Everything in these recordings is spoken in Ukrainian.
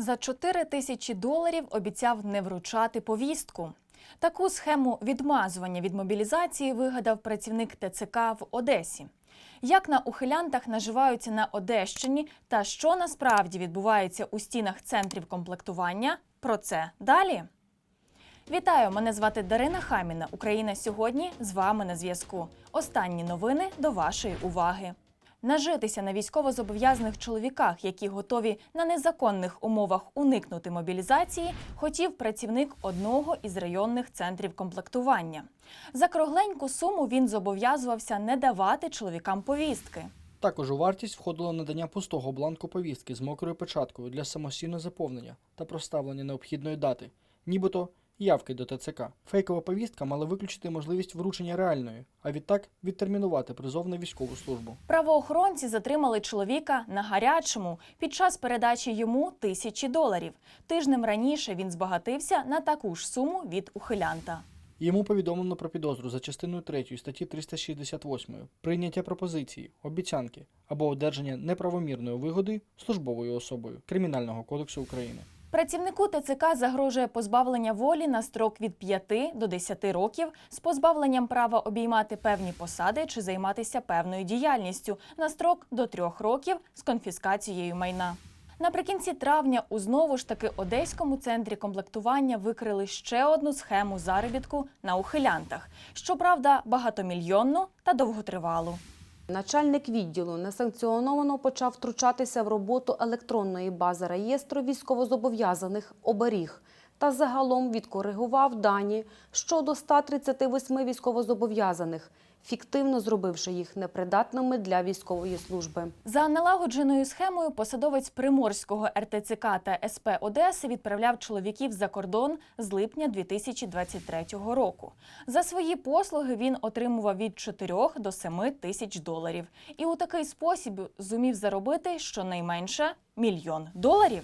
За 4 тисячі доларів обіцяв не вручати повістку. Таку схему відмазування від мобілізації вигадав працівник ТЦК в Одесі. Як на ухилянтах наживаються на Одещині та що насправді відбувається у стінах центрів комплектування? Про це далі. Вітаю! Мене звати Дарина Хаміна. Україна сьогодні з вами на зв'язку. Останні новини до вашої уваги. Нажитися на військовозобов'язаних чоловіках, які готові на незаконних умовах уникнути мобілізації, хотів працівник одного із районних центрів комплектування. За кругленьку суму він зобов'язувався не давати чоловікам повістки. Також у вартість входило надання пустого бланку повістки з мокрою печаткою для самостійного заповнення та проставлення необхідної дати, нібито явки до ТЦК. Фейкова повістка мала виключити можливість вручення реальної, а відтак відтермінувати призов на військову службу. Правоохоронці затримали чоловіка на гарячому під час передачі йому тисячі доларів. Тижнем раніше він збагатився на таку ж суму від ухилянта. Йому повідомлено про підозру за частиною 3 статті 368 прийняття пропозиції, обіцянки або одержання неправомірної вигоди службовою особою Кримінального кодексу України. Працівнику ТЦК загрожує позбавлення волі на строк від 5 до 10 років з позбавленням права обіймати певні посади чи займатися певною діяльністю на строк до 3 років з конфіскацією майна. Наприкінці травня у знову ж таки одеському центрі комплектування викрили ще одну схему заробітку на ухилянтах, щоправда, багатомільйонну та довготривалу. Начальник відділу несанкціоновано почав втручатися в роботу електронної бази реєстру військовозобов'язаних оберіг та загалом відкоригував дані щодо 138 військовозобов'язаних, фіктивно зробивши їх непридатними для військової служби. За налагодженою схемою посадовець Приморського РТЦК та СП Одеси відправляв чоловіків за кордон з липня 2023 року. За свої послуги він отримував від 4 до 7 тисяч доларів. І у такий спосіб зумів заробити щонайменше мільйон доларів.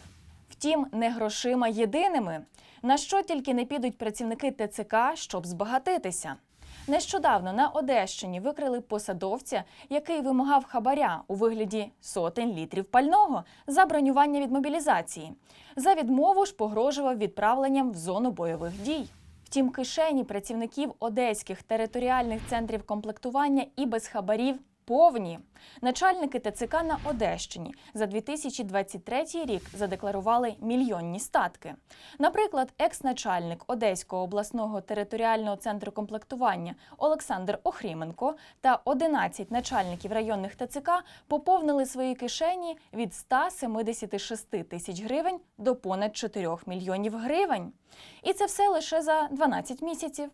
Втім, не грошима єдиними. На що тільки не підуть працівники ТЦК, щоб збагатитися. Нещодавно на Одещині викрили посадовця, який вимагав хабаря у вигляді сотень літрів пального за бронювання від мобілізації. За відмову ж погрожував відправленням в зону бойових дій. Втім, кишені працівників одеських територіальних центрів комплектування і без хабарів повні. Начальники ТЦК на Одещині за 2023 рік задекларували мільйонні статки. Наприклад, екс-начальник Одеського обласного територіального центру комплектування Олександр Охріменко та 11 начальників районних ТЦК поповнили свої кишені від 176 тисяч гривень до понад 4 мільйонів гривень. І це все лише за 12 місяців.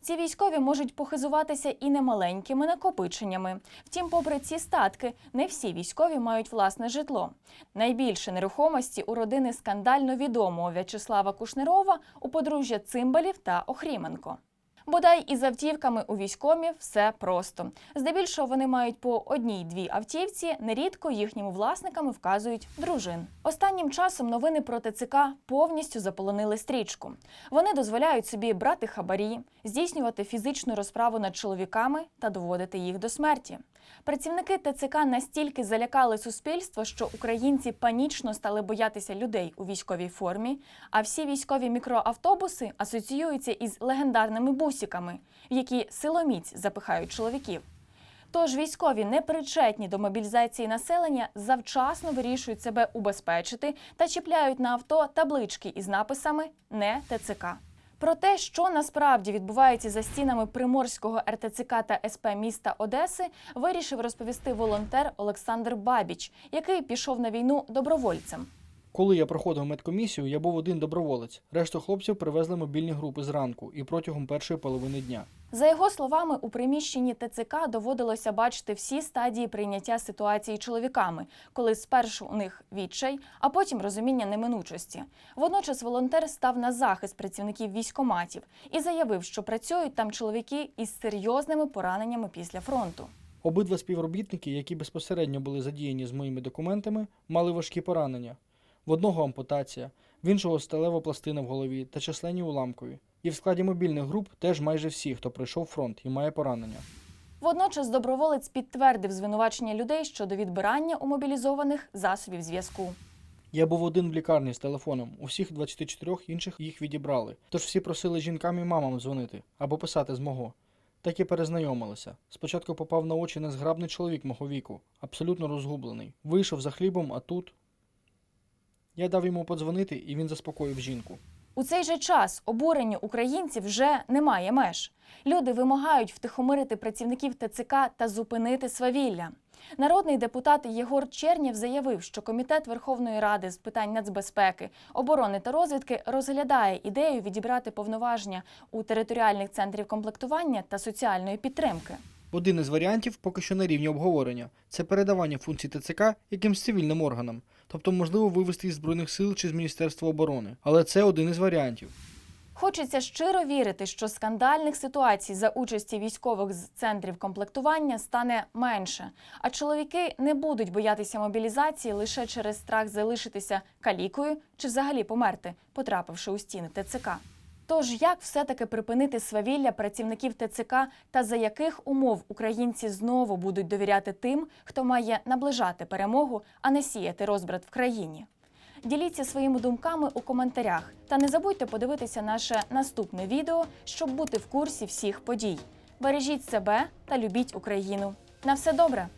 Ці військові можуть похизуватися і немаленькими накопиченнями. Втім, попри ці статки, не всі військові мають власне житло. Найбільше нерухомості у родини скандально відомого В'ячеслава Кушнерова у подружжя Цимбалів та Охріменко. Бодай із автівками у військомів все просто. Здебільшого вони мають по одній-дві автівці. Нерідко їхніми власниками вказують дружин. Останнім часом новини про ТЦК повністю заполонили стрічку. Вони дозволяють собі брати хабарі, здійснювати фізичну розправу над чоловіками та доводити їх до смерті. Працівники ТЦК настільки залякали суспільство, що українці панічно стали боятися людей у військовій формі, а всі військові мікроавтобуси асоціюються із легендарними бусиками, в які силоміць запихають чоловіків. Тож військові, не причетні до мобілізації населення, завчасно вирішують себе убезпечити та чіпляють на авто таблички із написами Не ТЦК. Про те, що насправді відбувається за стінами Приморського РТЦК та СП міста Одеси, вирішив розповісти волонтер Олександр Бабіч, який пішов на війну добровольцем. Коли я проходив медкомісію, я був один доброволець. Решту хлопців привезли мобільні групи зранку і протягом першої половини дня. За його словами, у приміщенні ТЦК доводилося бачити всі стадії прийняття ситуації чоловіками, коли спершу у них відчай, а потім розуміння неминучості. Водночас волонтер став на захист працівників військоматів і заявив, що працюють там чоловіки із серйозними пораненнями після фронту. Обидва співробітники, які безпосередньо були задіяні з моїми документами, мали важкі поранення. В одного ампутація, в іншого сталева пластина в голові та численні уламкові. І в складі мобільних груп теж майже всі, хто пройшов фронт і має поранення. Водночас доброволець підтвердив звинувачення людей щодо відбирання у мобілізованих засобів зв'язку. Я був один в лікарні з телефоном. У всіх 24 інших їх відібрали. Тож всі просили жінкам і мамам дзвонити або писати з мого. Так і перезнайомилися. Спочатку попав на очі незграбний чоловік мого віку, абсолютно розгублений. Вийшов за хлібом, а тут. Я дав йому подзвонити, і він заспокоїв жінку. У цей же час обуренню українців вже немає меж. Люди вимагають втихомирити працівників ТЦК та зупинити свавілля. Народний депутат Єгор Чернєв заявив, що комітет Верховної Ради з питань нацбезпеки, оборони та розвідки розглядає ідею відібрати повноваження у територіальних центрів комплектування та соціальної підтримки. Один із варіантів поки що на рівні обговорення це передавання функцій ТЦК якимсь цивільним органам, тобто можливо вивести із Збройних сил чи з Міністерства оборони. Але це один із варіантів. Хочеться щиро вірити, що скандальних ситуацій за участі військових з центрів комплектування стане менше, а чоловіки не будуть боятися мобілізації лише через страх залишитися калікою чи взагалі померти, потрапивши у стіни ТЦК. Тож як все-таки припинити свавілля працівників ТЦК та за яких умов українці знову будуть довіряти тим, хто має наближати перемогу, а не сіяти розбрат в країні? Діліться своїми думками у коментарях та не забудьте подивитися наше наступне відео, щоб бути в курсі всіх подій. Бережіть себе та любіть Україну. На все добре!